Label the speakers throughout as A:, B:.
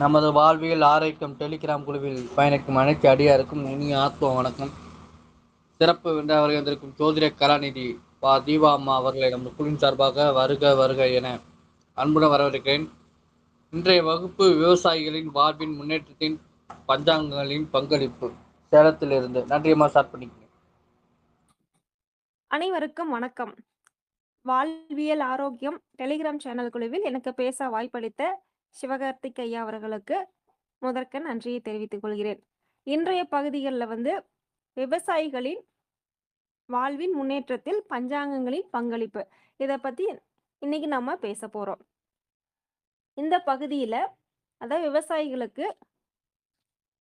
A: நமது வாழ்வியல் ஆரோக்கியம் டெலிகிராம் குழுவில் பயணிக்கும் அனைத்து அடியாருக்கும் இனிய ஆத்ம வணக்கம். சிறப்பு விருந்தாக இருந்திருக்கும் ஜோதிட கலாநிதி பா. தீபா அம்மா அவர்களை நமது குழுவின் சார்பாக வருக வருக என அன்புடன் வரவேற்கிறேன். இன்றைய வகுப்பு விவசாயிகளின் வாழ்வின் முன்னேற்றத்தின் பஞ்சாங்கங்களின் பங்களிப்பு சேலத்திலிருந்து நன்றியம்மா ஸ்டார்ட் பண்ணிக்கிறேன்
B: அனைவருக்கும் வணக்கம். வாழ்வியல் ஆரோக்கியம் டெலிகிராம் சேனல் குழுவில் எனக்கு பேச வாய்ப்பளித்த சிவகார்த்திக் ஐயா அவர்களுக்கு முதற்க நன்றியை தெரிவித்துக் கொள்கிறேன். இன்றைய பகுதிகளில் வந்து விவசாயிகளின் வாழ்வின் முன்னேற்றத்தில் பஞ்சாங்கங்களின் பங்களிப்பு. இதை பத்தி இன்னைக்கு நம்ம பேச போறோம். இந்த பகுதியில் அதாவது விவசாயிகளுக்கு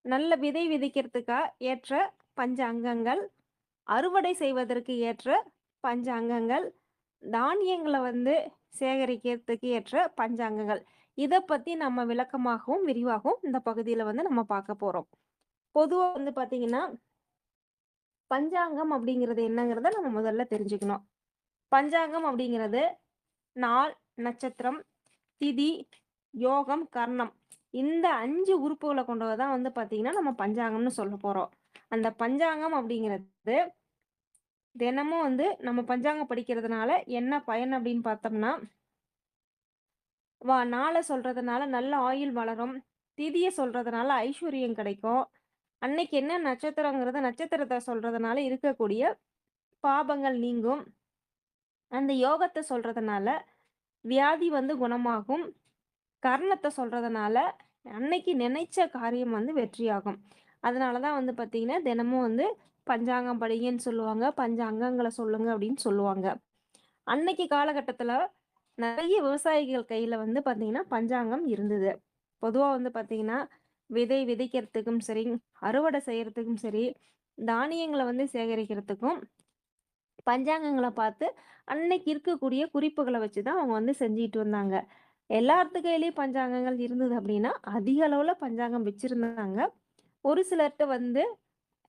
B: நல்ல விதை விதைக்கிறதுக்கா ஏற்ற பஞ்சாங்கங்கள் அறுவடை செய்வதற்கு ஏற்ற பஞ்சாங்கங்கள் தானியங்களை வந்து சேகரிக்கிறதுக்கு ஏற்ற பஞ்சாங்கங்கள். இதை பத்தி நம்ம விளக்கமாகவும் விரிவாகவும் இந்த பகுதியில வந்து நம்ம பார்க்க போறோம். பொதுவாக வந்து பாத்தீங்கன்னா பஞ்சாங்கம் அப்படிங்கிறது என்னங்கிறத நம்ம முதல்ல தெரிஞ்சுக்கணும். பஞ்சாங்கம் அப்படிங்கிறது நாள் நட்சத்திரம் திதி யோகம் கர்ணம். இந்த அஞ்சு உறுப்புகளை கொண்டதான் வந்து பாத்தீங்கன்னா நம்ம பஞ்சாங்கம்னு சொல்ல போறோம். அந்த பஞ்சாங்கம் அப்படிங்கிறது தினமும் வந்து நம்ம பஞ்சாங்கம் படிக்கிறதுனால என்ன பயன் அப்படின்னு பார்த்தோம்னா வா நாளை சொல்கிறதுனால நல்ல ஆயில் வளரும். திதியை சொல்கிறதுனால ஐஸ்வர்யம் கிடைக்கும். அன்னைக்கு என்ன நட்சத்திரங்கிறத நட்சத்திரத்தை சொல்கிறதுனால இருக்கக்கூடிய பாபங்கள் நீங்கும். அந்த யோகத்தை சொல்கிறதுனால வியாதி வந்து குணமாகும். கர்ணத்தை சொல்கிறதுனால அன்னைக்கு நினைச்ச காரியம் வந்து வெற்றியாகும். அதனால தான் வந்து பார்த்தீங்கன்னா தினமும் வந்து பஞ்சாங்கம் படிங்கன்னு சொல்லுவாங்க. பஞ்ச அங்கங்களை சொல்லுங்க அப்படின்னு சொல்லுவாங்க. அன்னைக்கு காலகட்டத்தில் நிறைய விவசாயிகள் கையில் வந்து பார்த்தீங்கன்னா பஞ்சாங்கம் இருந்தது. பொதுவாக வந்து பார்த்தீங்கன்னா விதை விதைக்கிறதுக்கும் சரி அறுவடை செய்யறதுக்கும் சரி தானியங்களை வந்து சேகரிக்கிறதுக்கும் பஞ்சாங்கங்களை பார்த்து அன்னைக்கு இருக்கக்கூடிய குறிப்புகளை வச்சு தான் அவங்க வந்து செஞ்சுட்டு வந்தாங்க. எல்லாத்து கையிலயும் பஞ்சாங்கங்கள் இருந்தது அப்படின்னா அதிக அளவில் பஞ்சாங்கம் வச்சுருந்தாங்க. ஒரு சிலர்கிட்ட வந்து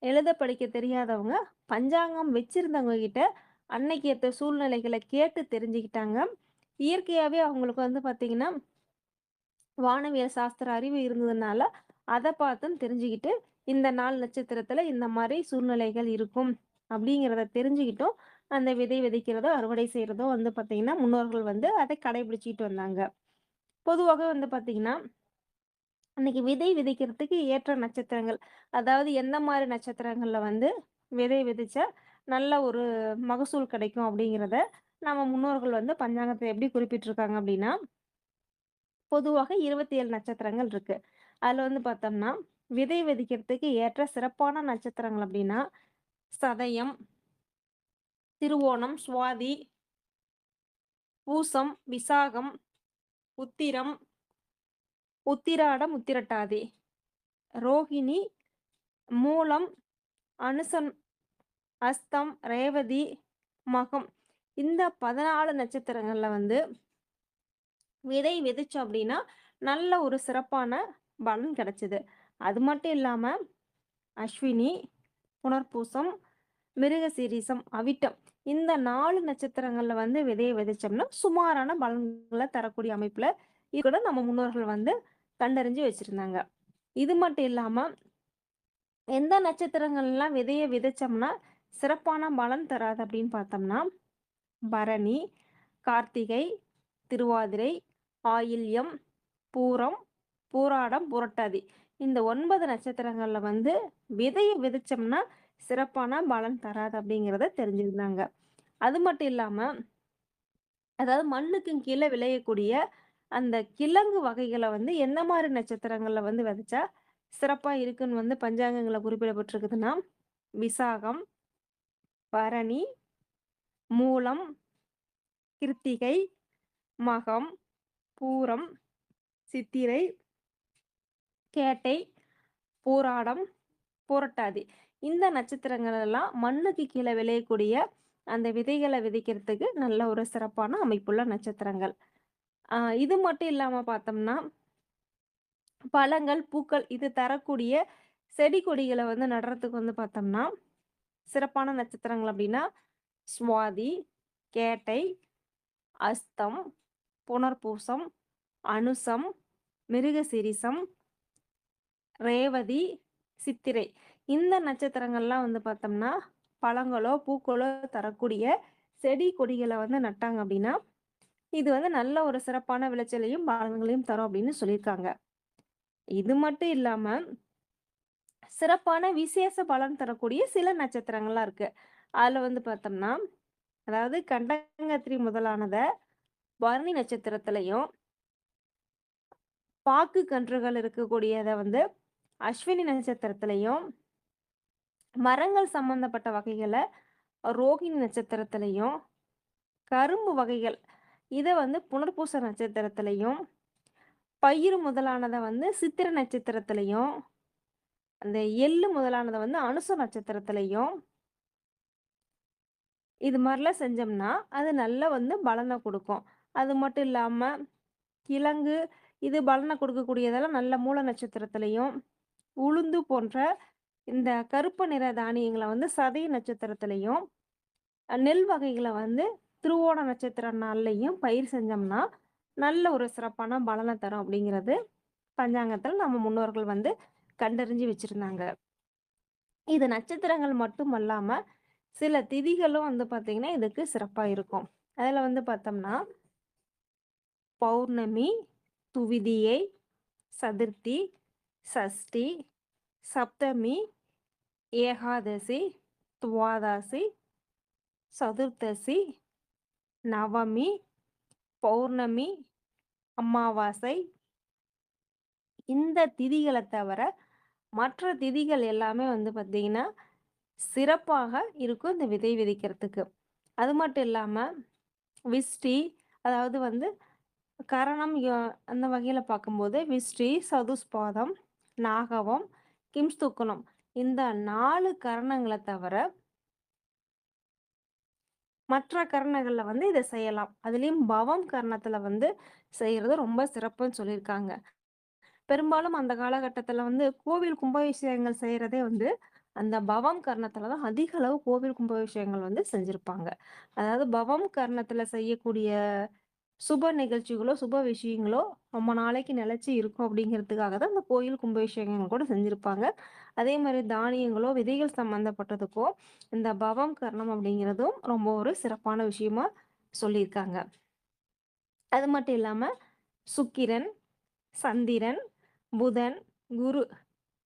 B: எழுத படிக்க தெரியாதவங்க பஞ்சாங்கம் வச்சிருந்தவங்க கிட்ட அன்னைக்கு ஏற்ற சூழ்நிலைகளை கேட்டு தெரிஞ்சுக்கிட்டாங்க. இயற்கையாகவே அவங்களுக்கு வந்து பார்த்தீங்கன்னா வானவியல் சாஸ்திர அறிவு இருந்ததுனால அதை பார்த்தும் தெரிஞ்சுக்கிட்டு இந்த நாள் நட்சத்திரத்தில் இந்த மாதிரி சூழ்நிலைகள் இருக்கும் அப்படிங்கிறத தெரிஞ்சுக்கிட்டும் அந்த விதை விதைக்கிறதோ அறுவடை செய்கிறதோ வந்து பார்த்தீங்கன்னா முன்னோர்கள் வந்து அதை கடைபிடிச்சிட்டு வந்தாங்க. பொதுவாக வந்து பார்த்தீங்கன்னா அன்னைக்கு விதை விதைக்கிறதுக்கு ஏற்ற நட்சத்திரங்கள் அதாவது எந்த மாதிரி நட்சத்திரங்களில் வந்து விதை விதைச்சா நல்ல ஒரு மகசூல் கிடைக்கும் அப்படிங்கிறத நம்ம முன்னோர்கள் வந்து பஞ்சாங்கத்தை எப்படி குறிப்பிட்டிருக்காங்க அப்படின்னா பொதுவாக இருபத்தி ஏழு நட்சத்திரங்கள் இருக்கு. அதுல வந்து பார்த்தோம்னா விதை விதைக்கிறதுக்கு ஏற்ற சிறப்பான நட்சத்திரங்கள் அப்படின்னா சதயம் திருவோணம் சுவாதி பூசம் விசாகம் உத்திரம் உத்திராடம் உத்திரட்டாதி ரோஹிணி மூலம் அனுசன் அஸ்தம் ரேவதி மகம் இந்த பதினாலு நட்சத்திரங்கள்ல வந்து விதை விதைச்சோம் அப்படின்னா நல்ல ஒரு சிறப்பான பலன் கிடைச்சிது. அது மட்டும் இல்லாம அஸ்வினி புனர்பூசம் மிருக சீரிசம் அவிட்டம் இந்த நாலு நட்சத்திரங்கள்ல வந்து விதையை விதைச்சோம்னா சுமாரான பலன்களை தரக்கூடிய அமைப்புல இது கூட நம்ம முன்னோர்கள் வந்து கண்டறிஞ்சு வச்சிருந்தாங்க. இது மட்டும் இல்லாம எந்த நட்சத்திரங்கள்லாம் விதையை விதைச்சோம்னா சிறப்பான பலன் தராது அப்படின்னு பார்த்தோம்னா பரணி கார்த்திகை திருவாதிரை ஆயில்யம் பூரம் பூராடம் புரட்டாதி. இந்த ஒன்பது நட்சத்திரங்களில் வந்து விதையை விதைச்சோம்னா சிறப்பான பலன் தராது அப்படிங்கிறத தெரிஞ்சிருந்தாங்க அது மட்டும் இல்லாமல் அதாவது மண்ணுக்கு கீழே விளையக்கூடிய அந்த கிழங்கு வகைகளை வந்து எந்த மாதிரி நட்சத்திரங்களில் வந்து விதைச்சா சிறப்பாக இருக்குன்னு வந்து பஞ்சாங்கங்களை குறிப்பிடப்பட்டிருக்குதுன்னா விசாகம் பரணி மூலம் கிருத்திகை மகம் பூரம் சித்திரை கேட்டை போராடம் போராட்டாதி. இந்த நட்சத்திரங்கள் எல்லாம் மண்ணுக்கு கீழே விளையக்கூடிய அந்த விதைகளை விதைக்கிறதுக்கு நல்ல ஒரு சிறப்பான அமைப்புள்ள நட்சத்திரங்கள். இது மட்டும் இல்லாம பார்த்தோம்னா பழங்கள் பூக்கள் இது தரக்கூடிய செடி கொடிகளை வந்து நடுறதுக்கு வந்து பார்த்தோம்னா சிறப்பான நட்சத்திரங்கள் அப்படின்னா சுவாதி கேட்டை அஸ்தம் புனர்பூசம் அனுசம் மிருகசிரிசம் ரேவதி சித்திரை. இந்த நட்சத்திரங்கள்லாம் வந்து பார்த்தோம்னா பழங்களோ பூக்களோ தரக்கூடிய செடி கொடிகளை வந்து நட்டாங்க அப்படின்னா இது வந்து நல்ல ஒரு சிறப்பான விளைச்சலையும் பலன்களையும் தரும் அப்படின்னு சொல்லியிருக்காங்க. இது மட்டும் இல்லாம சிறப்பான விசேஷ பலன் தரக்கூடிய சில நட்சத்திரங்கள்லாம் இருக்கு. அதில் வந்து பார்த்தோம்னா அதாவது கண்டங்கத்திரி முதலானத பரணி நட்சத்திரத்திலையும் பாக்கு கன்றுகள் இருக்கக்கூடியதை வந்து அஸ்வினி நட்சத்திரத்திலையும் மரங்கள் சம்பந்தப்பட்ட வகைகளை ரோகிணி நட்சத்திரத்திலையும் கரும்பு வகைகள் இதை வந்து புனர்பூச நட்சத்திரத்திலையும் பயிர் முதலானதை வந்து சித்திர நட்சத்திரத்திலையும் அந்த எள்ளு முதலானதை வந்து அனுச நட்சத்திரத்திலையும் இது மாதிரிலாம் செஞ்சோம்னா அது நல்லா வந்து பலனை கொடுக்கும். அது மட்டும் இல்லாமல் கிழங்கு இது பலனை கொடுக்கக்கூடியதெல்லாம் நல்ல மூல நட்சத்திரத்துலேயும் உளுந்து போன்ற இந்த கருப்பு நிற தானியங்களை வந்து சதய நட்சத்திரத்துலேயும் நெல் வகைகளை வந்து திருவோண நட்சத்திர நாள்லையும் பயிர் செஞ்சோம்னா நல்ல ஒரு சிறப்பான பலனை தரும் அப்படிங்கிறது பஞ்சாங்கத்தில் நம்ம முன்னோர்கள் வந்து கண்டறிஞ்சு வச்சுருந்தாங்க. இது நட்சத்திரங்கள் மட்டும் அல்லாமல் சில திதிகளும் வந்து பார்த்தீங்கன்னா இதுக்கு சிறப்பாக இருக்கும். அதில் வந்து பார்த்தோம்னா பௌர்ணமி துவிதியை சதுர்த்தி சஷ்டி சப்தமி ஏகாதசி துவாதசி சதுர்த்தசி நவமி பௌர்ணமி அமாவாசை. இந்த திதிகளை தவிர மற்ற திதிகள் எல்லாமே வந்து பார்த்திங்கன்னா சிறப்பாக இருக்கும் இந்த விதை விதைக்கிறதுக்கு. அது மட்டும் இல்லாமல் விஷ்டி அதாவது வந்து கரணம் அந்த வகையில் பார்க்கும்போது விஷ்டி சதுஸ்பாதம் நாகவம் கிம்ஸ்துக்குணம் இந்த நாலு கரணங்களை தவிர மற்ற கரணங்களில் வந்து இதை செய்யலாம். அதுலேயும் பவம் கரணத்தில் வந்து செய்கிறது ரொம்ப சிறப்புன்னு சொல்லியிருக்காங்க. பெரும்பாலும் அந்த காலகட்டத்தில் வந்து கோவில் கும்பாபிஷேகங்கள் செய்கிறதே வந்து அந்த பவம் கர்ணத்தில் தான் அதிக அளவு கோவில் கும்பாபிஷேகங்கள் வந்து செஞ்சுருப்பாங்க. அதாவது பவம் கர்ணத்தில் செய்யக்கூடிய சுப நிகழ்ச்சிகளோ சுப விஷயங்களோ ரொம்ப நாளைக்கு நிலைச்சி இருக்கும் அப்படிங்கிறதுக்காக தான் அந்த கோயில் கும்பாபிஷேகங்கள் கூட செஞ்சுருப்பாங்க. அதே மாதிரி தானியங்களோ விதைகள் சம்மந்தப்பட்டதுக்கோ இந்த பவம் கர்ணம் அப்படிங்கிறதும் ரொம்ப ஒரு சிறப்பான விஷயமா சொல்லியிருக்காங்க. அது மட்டும் இல்லாமல் சுக்கிரன் சந்திரன் புதன் குரு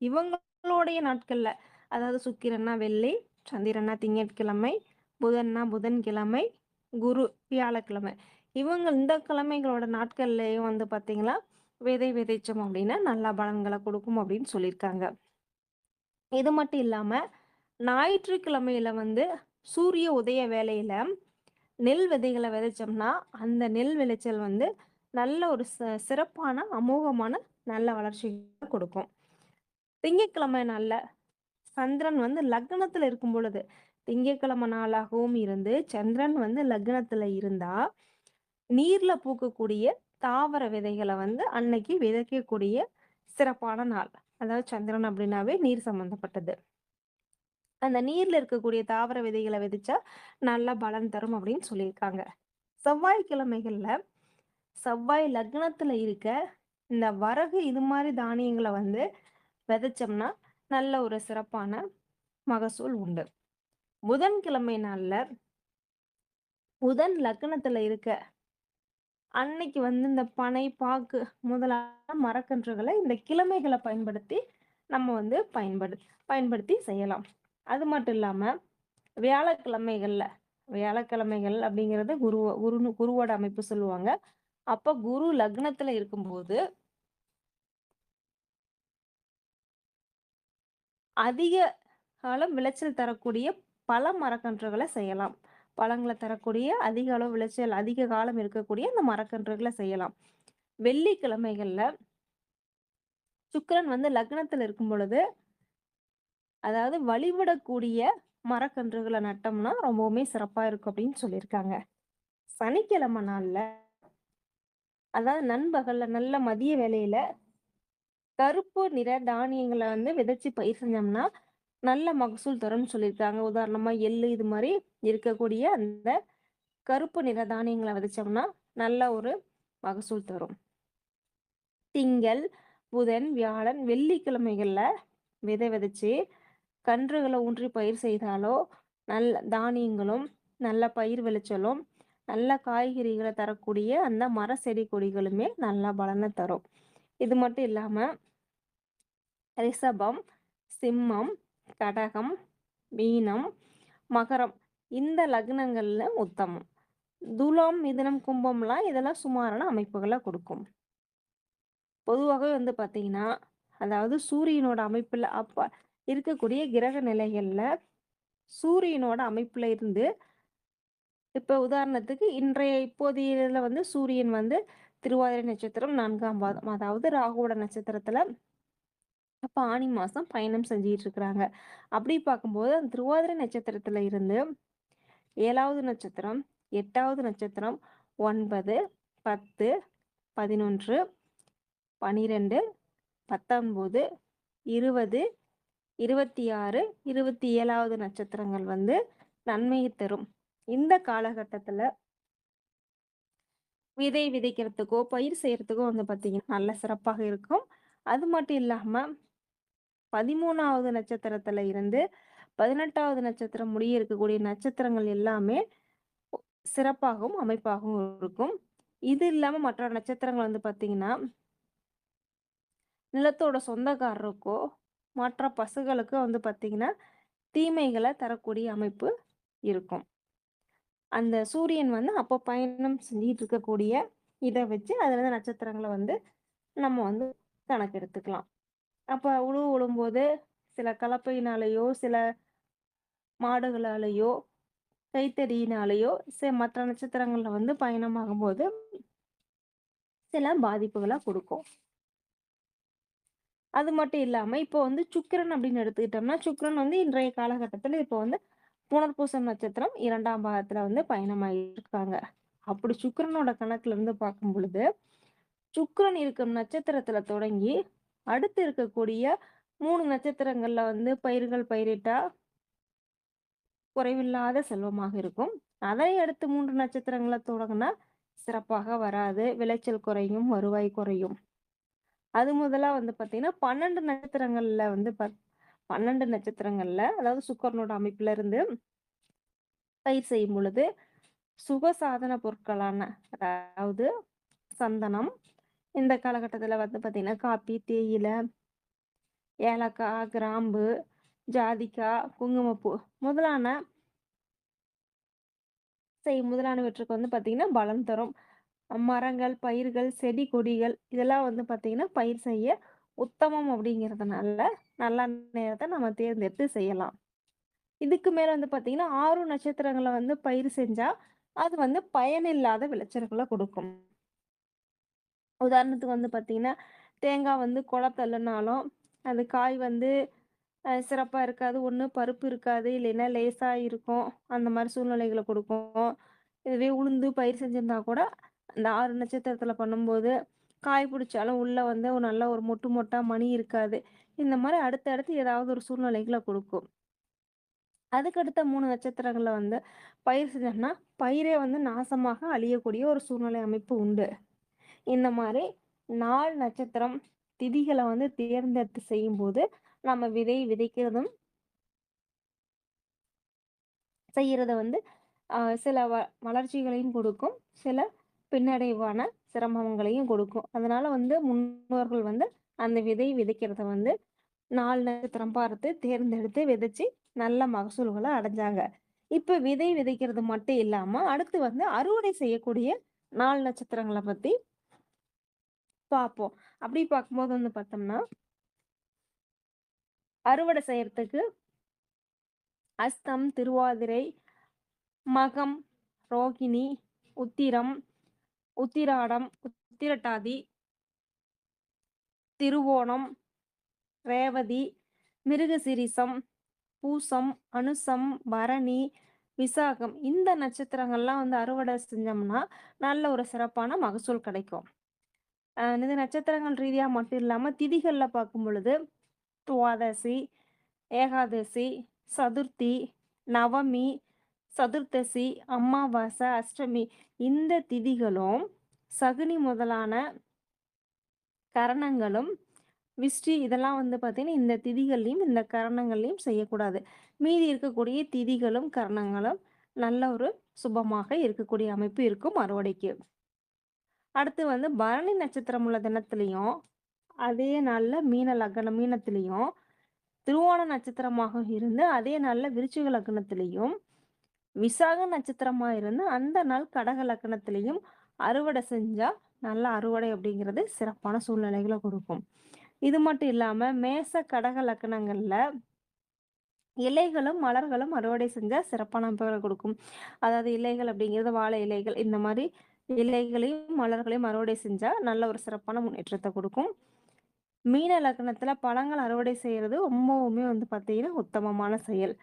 B: இவங்களுடைய நாட்களில் அதாவது சுக்கிரன்னா வெள்ளி சந்திரன்னா திங்கட்கிழமை புதன்னா புதன்கிழமை குரு வியாழக்கிழமை. இவங்க இந்த கிழமைகளோட நாட்கள்லேயும் வந்து பார்த்தீங்களா விதை விதைச்சோம் அப்படின்னா நல்ல பலன்களை கொடுக்கும் அப்படின்னு சொல்லியிருக்காங்க. இது மட்டும் இல்லாமல் ஞாயிற்றுக்கிழமையில வந்து சூரிய உதய வேலையில நெல் விதைகளை விதைச்சோம்னா அந்த நெல் விளைச்சல் வந்து நல்ல ஒரு ச- சிறப்பான அமோகமான நல்ல வளர்ச்சி கொடுக்கும். திங்கட்கிழமை நல்ல சந்திரன் வந்து லக்னத்துல இருக்கும் பொழுது திங்கட்கிழமை நாளாகவும் இருந்து சந்திரன் வந்து லக்னத்துல இருந்தா நீர்ல பூக்கக்கூடிய தாவர விதைகளை வந்து அன்னைக்கு விதைக்கக்கூடிய சிறப்பான நாள். அதாவது சந்திரன் அப்படின்னாவே நீர் சம்பந்தப்பட்டது. அந்த நீர்ல இருக்கக்கூடிய தாவர விதைகளை விதைச்சா நல்ல பலன் தரும் அப்படின்னு சொல்லியிருக்காங்க. செவ்வாய்க்கிழமைகள்ல செவ்வாய் லக்னத்துல இருக்க இந்த வரகு இது மாதிரி தானியங்களை வந்து விதைச்சோம்னா நல்ல ஒரு சிறப்பான மகசூல் உண்டு. புதன்கிழமை நாளில் புதன் லக்னத்துல இருக்க அன்னைக்கு வந்து இந்த பனை பாக்கு முதலான மரக்கன்றுகளை இந்த கிழமைகளை பயன்படுத்தி நம்ம வந்து பயன்படு பயன்படுத்தி செய்யலாம். அது மட்டும் இல்லாம வியாழக்கிழமைகள்ல வியாழக்கிழமைகள் அப்படிங்கிறது குரு குரு குருவோட அமைப்பு சொல்லுவாங்க. அப்ப குரு லக்னத்துல இருக்கும்போது அதிக காலம் விளைச்சல் தரக்கூடிய பல மரக்கன்றுகளை செய்யலாம். பழங்களை தரக்கூடிய அதிக அளவு விளைச்சல் அதிக காலம் இருக்கக்கூடிய அந்த மரக்கன்றுகளை செய்யலாம். வெள்ளிக்கிழமைகள்ல சுக்கரன் வந்து லக்னத்தில் இருக்கும் பொழுது அதாவது வழிபடக்கூடிய மரக்கன்றுகளை நட்டோம்னா ரொம்பவுமே சிறப்பா இருக்கும் அப்படின்னு சொல்லியிருக்காங்க. சனிக்கிழமை நாள்ல அதாவது நண்பகல்ல நல்ல மதிய வேலையில கருப்பு நிற தானியங்களை வந்து விதைச்சு பயிர் செஞ்சோம்னா நல்ல மகசூல் தரும்னு சொல்லியிருக்காங்க. உதாரணமா எள்ளு இது மாதிரி இருக்கக்கூடிய அந்த கருப்பு நிற தானியங்களை விதைச்சோம்னா நல்ல ஒரு மகசூல் தரும். திங்கள் புதன் வியாழன் வெள்ளிக்கிழமைகளில் விதை விதைச்சு கன்றுகளை ஊன்றி பயிர் செய்தாலோ நல்ல தானியங்களும் நல்ல பயிர் விளைச்சலும் நல்ல காய்கறிகளை தரக்கூடிய அந்த மர செடி கொடிகளுமே நல்லா பலனை தரும். இது மட்டும் இல்லாமல் ரிஷபம் சிம்மம் கடகம் மீனம் மகரம் இந்த லக்னங்கள்ல உத்தமம். துலாம் மிதனம் கும்பம்லாம் இதெல்லாம் சுமாரான அமைப்புகளை கொடுக்கும். பொதுவாகவே வந்து பார்த்தீங்கன்னா அதாவது சூரியனோட அமைப்பில் அப்போ இருக்கக்கூடிய கிரக நிலைகளில் சூரியனோட அமைப்பில் இருந்து இப்போ உதாரணத்துக்கு இன்றைய இப்போதைய இதில் வந்து சூரியன் வந்து திருவாதிரை நட்சத்திரம் நான்காம் பாதம் அதாவது ராகுவோட நட்சத்திரத்தில் அப்ப ஆனி மாதம் பயணம் செஞ்சுட்டு இருக்கிறாங்க அப்படி பார்க்கும்போது அந்த திருவாதிரை நட்சத்திரத்தில் இருந்து ஏழாவது நட்சத்திரம் எட்டாவது நட்சத்திரம் ஒன்பது பத்து பதினொன்று பனிரெண்டு பத்தொன்பது இருபது இருபத்தி ஆறு இருபத்தி ஏழாவது நட்சத்திரங்கள் வந்து நன்மையை தரும். இந்த காலகட்டத்தில் விதை விதைக்கிறதுக்கோ பயிர் செய்யறதுக்கோ வந்து பார்த்தீங்கன்னா நல்ல சிறப்பாக இருக்கும். அது மட்டும் இல்லாமல் பதிமூணாவது நட்சத்திரத்துல இருந்து பதினெட்டாவது நட்சத்திரம் முடிய இருக்கக்கூடிய நட்சத்திரங்கள் எல்லாமே சிறப்பாகவும் அமைப்பாகவும் இருக்கும். இது இல்லாமல் மற்ற நட்சத்திரங்கள் வந்து பார்த்தீங்கன்னா நிலத்தோட சொந்தக்காரருக்கோ மற்ற பசுகளுக்கோ வந்து பார்த்தீங்கன்னா தீமைகளை தரக்கூடிய அமைப்பு இருக்கும். அந்த சூரியன் வந்து அப்போ பயணம் செஞ்சிட்டு இருக்கக்கூடிய இதை வச்சு அதுல இருந்து நட்சத்திரங்களை வந்து நம்ம வந்து கணக்கெடுத்துக்கலாம் அப்போ உழுவு உழும்போது சில கலப்பையினாலேயோ சில மாடுகளாலேயோ கைத்தறியினாலேயோ சில மற்ற நட்சத்திரங்கள்ல வந்து பயணமாகும்போது சில பாதிப்புகளை கொடுக்கும். அது மட்டும் இல்லாம இப்போ வந்து சுக்கிரன் அப்படின்னு எடுத்துக்கிட்டோம்னா சுக்கிரன் வந்து இன்றைய காலகட்டத்துல இப்போ வந்து புனர்பூசம் நட்சத்திரம் இரண்டாம் பாகத்துல வந்து பயணமாயிருக்காங்க இருக்காங்க அப்படி சுக்கரனோட கணக்குல இருந்து பார்க்கும் பொழுது சுக்கரன் இருக்கும் நட்சத்திரத்துல தொடங்கி அடுத்து இருக்கக்கூடிய மூணு நட்சத்திரங்கள்ல வந்து பயிர்கள் பயிரிட்டா குறைவில்லாத செல்வமாக இருக்கும். அதை அடுத்து மூன்று நட்சத்திரங்களை தொடங்கினா சிறப்பாக வராது விளைச்சல் குறையும் வருவாய் குறையும். அது முதலா வந்து பாத்தீங்கன்னா பன்னெண்டு நட்சத்திரங்கள்ல வந்து பத்- பன்னெண்டு நட்சத்திரங்கள்ல அதாவது சுக்கரனோட அமைப்புல இருந்து பயிர் செய்யும் பொழுது சுக சாதன பொருட்களான அதாவது சந்தனம் இந்த காலகட்டத்தில் வந்து பார்த்தீங்கன்னா காப்பி தேயிலை ஏலக்காய் கிராம்பு ஜாதிக்காய் குங்குமப்பூ முதலான செய் முதலானவற்றுக்கு வந்து பார்த்தீங்கன்னா பலம் தரும். மரங்கள் பயிர்கள் செடி கொடிகள் இதெல்லாம் வந்து பார்த்தீங்கன்னா பயிர் செய்ய உத்தமம் அப்படிங்கிறதுனால நல்ல நேரத்தை நம்ம தேர்ந்தெடுத்து செய்யலாம். இதுக்கு மேல வந்து பாத்தீங்கன்னா ஆறு நட்சத்திரங்களை வந்து பயிர் செஞ்சா அது வந்து பயனில்லாத விளைச்சல்களை கொடுக்கும். உதாரணத்துக்கு வந்து பாத்தீங்கன்னா தேங்காய் வந்து குலை தள்ளுனாலும் அது காய் வந்து சிறப்பாக சிறப்பா இருக்காது. ஒண்ணு பருப்பு இருக்காது இல்லைன்னா லேசா இருக்கும். அந்த மாதிரி சூழ்நிலைகளை கொடுக்கும். இதுவே உளுந்து பயிர் செஞ்சிருந்தா கூட அந்த ஆறு நட்சத்திரத்துல பண்ணும்போது காய் பிடிச்சாலும் உள்ள வந்து நல்ல ஒரு மொட்டு மொட்டா மணி இருக்காது. இந்த மாதிரி அடுத்தடுத்து ஏதாவது ஒரு சூழ்நிலைகளை கொடுக்கும். அதுக்கடுத்த மூணு நட்சத்திரங்களை வந்து பயிர் செஞ்சோம்னா பயிரே வந்து நாசமாக அழியக்கூடிய ஒரு சூழ்நிலை அமைப்பு உண்டு. இந்த மாதிரி நாள் நட்சத்திரம் திதிகளை வந்து தேர்ந்தெடுத்து செய்யும்போது நம்ம விதை விதைக்கிறதும் செய்யறத வந்து சில வ வளர்ச்சிகளையும் கொடுக்கும். சில பின்னடைவான சிரமங்களையும் கொடுக்கும். அதனால வந்து முன்னோர்கள் வந்து அந்த விதை விதைக்கிறத வந்து நாலு நட்சத்திரம் பார்த்து தேர்ந்தெடுத்து விதைச்சு நல்ல மகசூல்களை அடைஞ்சாங்க. இப்ப விதை விதைக்கிறது மட்டும் இல்லாம அடுத்து வந்து அறுவடை செய்யக்கூடிய நாலு நட்சத்திரங்களை பத்தி பார்ப்போம். அப்படி பார்க்கும்போது வந்து பார்த்தோம்னா அறுவடை செய்யறதுக்கு அஸ்தம் திருவாதிரை மகம் ரோகிணி உத்திரம் உத்திராடம் உத்திரட்டாதி திருவோணம் ரேவதி மிருகசிரிசம் பூசம் அனுசம் பரணி விசாகம் இந்த நட்சத்திரங்கள்லாம் வந்து அறுவடை செஞ்சோம்னா நல்ல ஒரு சிறப்பான மகசூல் கிடைக்கும். இது இந்த நட்சத்திரங்கள் ரீதியாக மட்டும் இல்லாமல் திதிகளில் பார்க்கும் பொழுது துவாதசி ஏகாதசி சதுர்த்தி நவமி சதுர்த்தசி அமாவாசை அஷ்டமி இந்த திதிகளும் சகுனி முதலான கரணங்களும் விஷ்டி இதெல்லாம் வந்து பார்த்தீங்கன்னா இந்த திதிகள்லையும் இந்த கரணங்கள்லையும் செய்யக்கூடாது. மீதி இருக்கக்கூடிய திதிகளும் கரணங்களும் நல்ல ஒரு சுபமாக இருக்கக்கூடிய அமைப்பு இருக்கும் அறுவடைக்கு. அடுத்து வந்து பரணி நட்சத்திரம் உள்ள தினத்துலையும் அதே நாளில் மீன லக்ன மீனத்திலையும் திருவோண நட்சத்திரமாக இருந்து அதே நாளில் விருச்சிக லக்னத்திலையும் விசாக நட்சத்திரமா இருந்து அந்த நாள் கடக லக்னத்திலையும் அறுவடை செஞ்சா நல்ல அறுவடை அப்படிங்கிறது சிறப்பான சூழ்நிலைகளை கொடுக்கும். இது மட்டும் இல்லாம மேச கடக லக்கணங்கள்ல இலைகளும் மலர்களும் அறுவடை செஞ்சா சிறப்பான அமைப்புகளை கொடுக்கும். அதாவது இலைகள் அப்படிங்கிறது வாழை இலைகள் இந்த மாதிரி இலைகளையும் மலர்களையும் அறுவடை செஞ்சா நல்ல ஒரு சிறப்பான முன்னேற்றத்தை கொடுக்கும். மீன லக்னத்துல பழங்கள் அறுவடை செய்யறது ரொம்பவுமே வந்து பார்த்தீங்கன்னா உத்தமமான செயல்.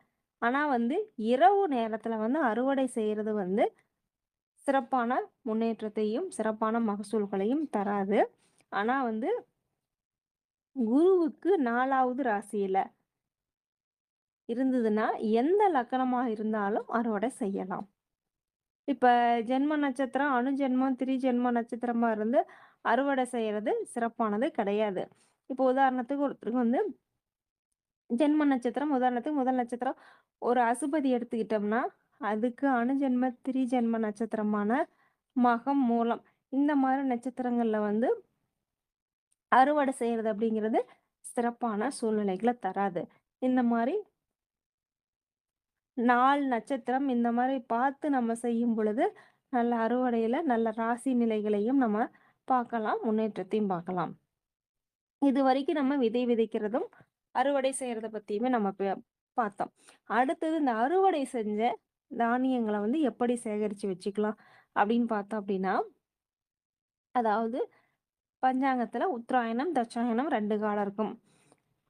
B: ஆனா வந்து இரவு நேரத்துல வந்து அறுவடை செய்யறது வந்து சிறப்பான முன்னேற்றத்தையும் சிறப்பான மகசூல்களையும் தராது. ஆனால் வந்து குருவுக்கு நாலாவது ராசியில் இருந்ததுன்னா எந்த லக்கணமாக இருந்தாலும் அறுவடை செய்யலாம். இப்போ ஜென்ம நட்சத்திரம் அணுஜென்மம் திரிஜென்ம நட்சத்திரமாக இருந்து அறுவடை செய்கிறது சிறப்பானது கிடையாது. இப்போ உதாரணத்துக்கு ஒருத்தருக்கு வந்து ஜென்ம நட்சத்திரம் உதாரணத்துக்கு முதல் நட்சத்திரம் ஒரு அசுபதி எடுத்துக்கிட்டோம்னா அதுக்கு அணுஜென்ம திரிஜென்ம நட்சத்திரமான மகம் மூலம். இந்த மாதிரி நட்சத்திரங்கள்ல வந்து அறுவடை செய்யறது அப்படிங்கிறது சிறப்பான சூழ்நிலைகளை தராது. இந்த மாதிரி நாள் நட்சத்திரம் இந்த மாதிரி பார்த்து நம்ம செய்யும் பொழுது நல்ல அறுவடையில நல்ல ராசி நிலைகளையும் நம்ம பார்க்கலாம் முன்னேற்றத்தையும் பார்க்கலாம். இது வரைக்கும் நம்ம விதை விதைக்கிறதும் அறுவடை செய்யறத பத்தியுமே நம்ம பார்த்தோம். அடுத்தது இந்த அறுவடை செஞ்ச தானியங்களை வந்து எப்படி சேகரித்து வச்சுக்கலாம் அப்படின்னு பார்த்தோம் அப்படின்னா அதாவது பஞ்சாங்கத்தில் உத்தராயணம் தட்சாயணம் ரெண்டு காலம் இருக்கும்.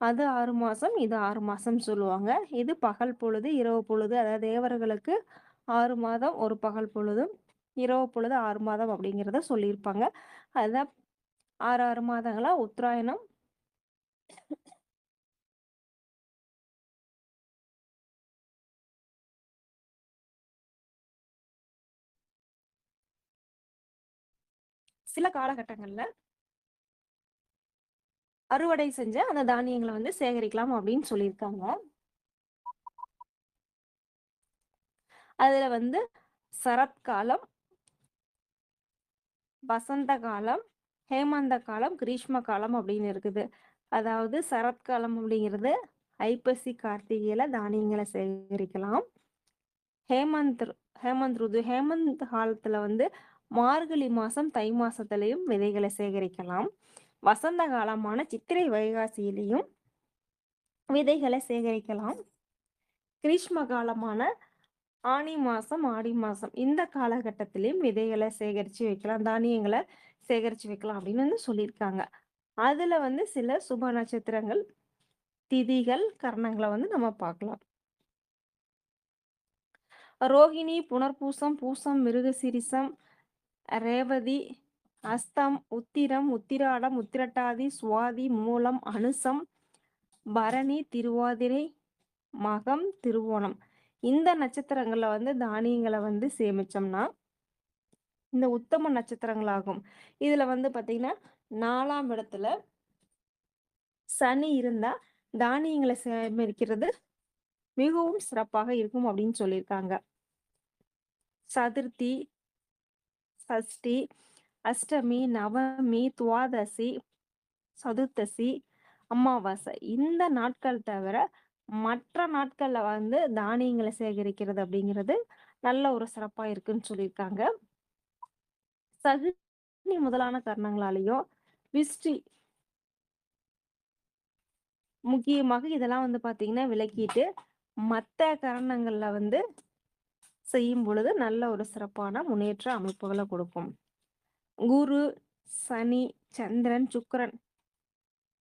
B: அது ஆறு மாதம் இது ஆறு மாதம் சொல்லுவாங்க. இது பகல் பொழுது இரவு பொழுது. அதாவது தேவர்களுக்கு ஆறு மாதம் ஒரு பகல் பொழுதும் இரவு பொழுது ஆறு மாதம் அப்படிங்கிறத சொல்லியிருப்பாங்க. அதுதான் ஆறு ஆறு மாதங்களாக உத்தராயணம் சில காலகட்டங்கள்ல அறுவடை செஞ்ச அந்த தானியங்களை வந்து சேகரிக்கலாம் அப்படின்னு சொல்லியிருக்காங்க. அதுல வந்து சரத்காலம் வசந்த காலம் ஹேமந்த காலம் கிரீஷ்ம காலம் அப்படின்னு இருக்குது. அதாவது சரத்காலம் அப்படிங்கிறது ஐப்பசி கார்த்திகையில தானியங்களை சேகரிக்கலாம். ஹேமந்த் ஹேமந்த் ருது ஹேமந்த் காலத்துல வந்து மார்கழி மாதம் தை மாதத்துலேயும் விதைகளை சேகரிக்கலாம். வசந்த காலமான சித்திரை வைகாசியிலையும் விதைகளை சேகரிக்கலாம். கிரீஷ்ம காலமான ஆனி மாதம் ஆடி மாதம் இந்த காலகட்டத்திலையும் விதைகளை சேகரித்து வைக்கலாம் தானியங்களை சேகரித்து வைக்கலாம் அப்படின்னு வந்து சொல்லியிருக்காங்க. அதுல வந்து சில சுப நட்சத்திரங்கள் திதிகள் கரணங்களை வந்து நம்ம பார்க்கலாம். ரோகிணி புனர்பூசம் பூசம் மிருகசிரிசம் ரேவதி அஸ்தம் உத்திரம் உத்திராடம் உத்திரட்டாதி சுவாதி மூலம் அனுசம் பரணி திருவாதிரை மகம் திருவோணம். இந்த நட்சத்திரங்கள்ல வந்து தானியங்களை வந்து சேமிச்சோம்னா இந்த உத்தம நட்சத்திரங்களாகும். இதுல வந்து பாத்தீங்கன்னா நாலாம் இடத்துல சனி இருந்தா தானியங்களை சேமிக்கிறது மிகவும் சிறப்பாக இருக்கும் அப்படின்னு சொல்லியிருக்காங்க. சதுர்த்தி சஷ்டி அஷ்டமி நவமி துவாதசி சதுர்த்தசி அமாவாசை. இந்த நாட்கள் தவிர மற்ற நாட்கள்ல வந்து தானியங்களை சேகரிக்கிறது அப்படிங்கிறது நல்ல ஒரு சிறப்பா இருக்குன்னு சொல்லியிருக்காங்க. சகுனி முதலான காரணங்களாலேயும் விஷ்டி முக்கியமாக இதெல்லாம் வந்து பாத்தீங்கன்னா விலக்கிட்டு மற்ற காரணங்கள்ல வந்து செய்யும் பொழுது நல்ல ஒரு சிறப்பான முன்னேற்ற அமைப்புகளை கொடுக்கும். குரு சனி சந்திரன் சுக்கரன்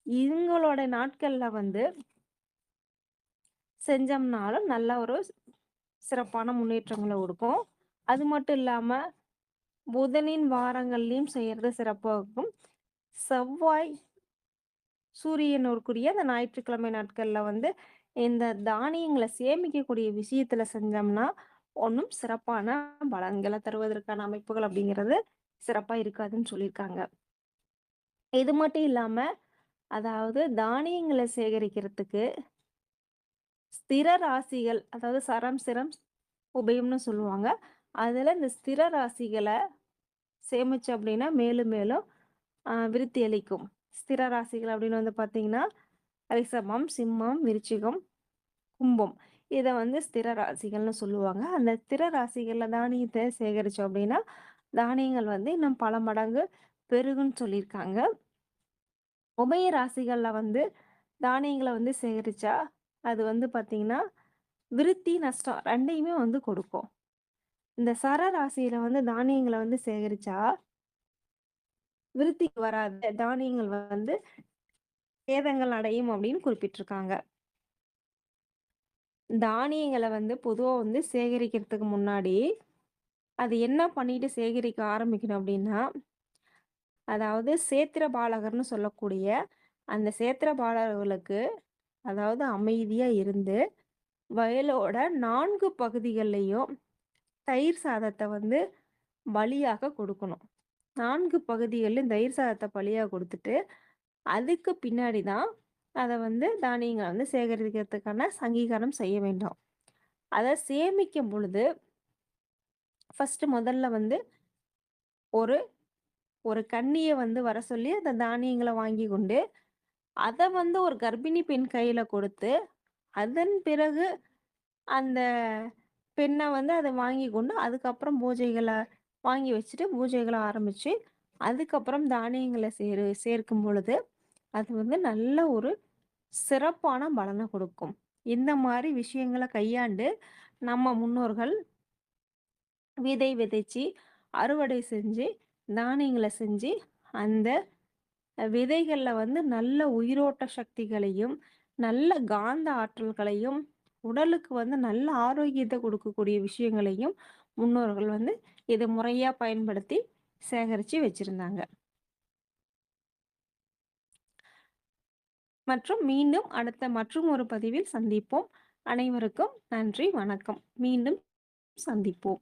B: இவங்களோட நாட்கள்ல வந்து செஞ்சோம்னாலும் நல்ல ஒரு சிறப்பான முன்னேற்றங்களை கொடுக்கும். அது மட்டும் இல்லாம புதனின் வாரங்கள்லயும் செய்யறது சிறப்பாக இருக்கும். செவ்வாய் சூரியனுக்குரிய அந்த ஞாயிற்றுக்கிழமை நாட்கள்ல வந்து இந்த தானியங்களை சேமிக்கக்கூடிய விஷயத்துல செஞ்சோம்னா ஒன்றும் சிறப்பான பலன்களை தருவதற்கான அமைப்புகள் அப்படிங்கிறது சிறப்பா இருக்காதுன்னு சொல்லியிருக்காங்க இது மட்டும் இல்லாம, அதாவது தானியங்களை சேகரிக்கிறதுக்கு ஸ்திர ராசிகள், அதாவது சரம், சிரம், உபயம்னு சொல்லுவாங்க. அதில் இந்த ஸ்திர ராசிகளை சேமிச்சு அப்படின்னா, மேலும் மேலும் விருத்தி அளிக்கும். ஸ்திர ராசிகள் அப்படின்னு வந்து பார்த்தீங்கன்னா, ரிஷபம், சிம்மம், விருச்சிகம், கும்பம். இதை வந்து ஸ்திர ராசிகள்னு சொல்லுவாங்க. அந்த ஸ்திர ராசிகள்ல தானியத்தை சேகரிச்சோம் அப்படின்னா, தானியங்கள் வந்து இன்னும் பல மடங்கு பெருகுன்னு சொல்லியிருக்காங்க. உபய ராசிகள்ல வந்து தானியங்களை வந்து சேகரிச்சா, அது வந்து பார்த்தீங்கன்னா, விருத்தி, நஷ்டம் ரெண்டையுமே வந்து கொடுக்கும். இந்த சர ராசியில வந்து தானியங்களை வந்து சேகரிச்சா விருத்திக்கு வராது. தானியங்கள் வந்து சேதங்கள் அடையும் அப்படின்னு குறிப்பிட்டிருக்காங்க. தானியங்களை வந்து பொதுவாக வந்து சேகரிக்கிறதுக்கு முன்னாடி, அது என்ன பண்ணிட்டு சேகரிக்க ஆரம்பிக்கணும் அப்படின்னா, அதாவது சேத்திர பாலகர்னு சொல்லக்கூடிய அந்த சேத்திர பாலகர்களுக்கு, அதாவது அமைதியாக இருந்து, வயலோட நான்கு பகுதிகள்லையும் தயிர் சாதத்தை வந்து பலியாக கொடுக்கணும். நான்கு பகுதிகளிலும் தயிர் சாதத்தை பலியாக கொடுத்துட்டு அதுக்கு பின்னாடி தான் அதை வந்து தானியங்களை வந்து சேகரிக்கிறதுக்கான அங்கீகாரம் செய்ய வேண்டும். அதை சேமிக்கும் பொழுது ஃபஸ்ட்டு முதல்ல வந்து ஒரு ஒரு கண்ணியை வந்து வர சொல்லி, அந்த தானியங்களை வாங்கி கொண்டு, அதை வந்து ஒரு கர்ப்பிணி பெண் கையில் கொடுத்து, அதன் பிறகு அந்த பெண்ணை வந்து அதை வாங்கி கொண்டு, அதுக்கப்புறம் பூஜைகளை வாங்கி வச்சுட்டு, பூஜைகளை ஆரம்பித்து அதுக்கப்புறம் தானியங்களை சேரு சேர்க்கும் பொழுது, அது வந்து நல்ல ஒரு சிறப்பான பலனை கொடுக்கும். இந்த மாதிரி விஷயங்களை கையாண்டு, நம்ம முன்னோர்கள் விதை விதைச்சு, அறுவடை செஞ்சு, தானியங்களை செஞ்சு, அந்த விதைகளில் வந்து நல்ல உயிரோட்ட சக்திகளையும், நல்ல காந்த ஆற்றல்களையும், உடலுக்கு வந்து நல்ல ஆரோக்கியத்தை கொடுக்கக்கூடிய விஷயங்களையும் முன்னோர்கள் வந்து இதை முறையாக பயன்படுத்தி சேகரித்து வச்சுருந்தாங்க மற்றும் மீண்டும் அடுத்த மற்றும் ஒரு பதிவில் சந்திப்போம். அனைவருக்கும் நன்றி, வணக்கம். மீண்டும் சந்திப்போம்.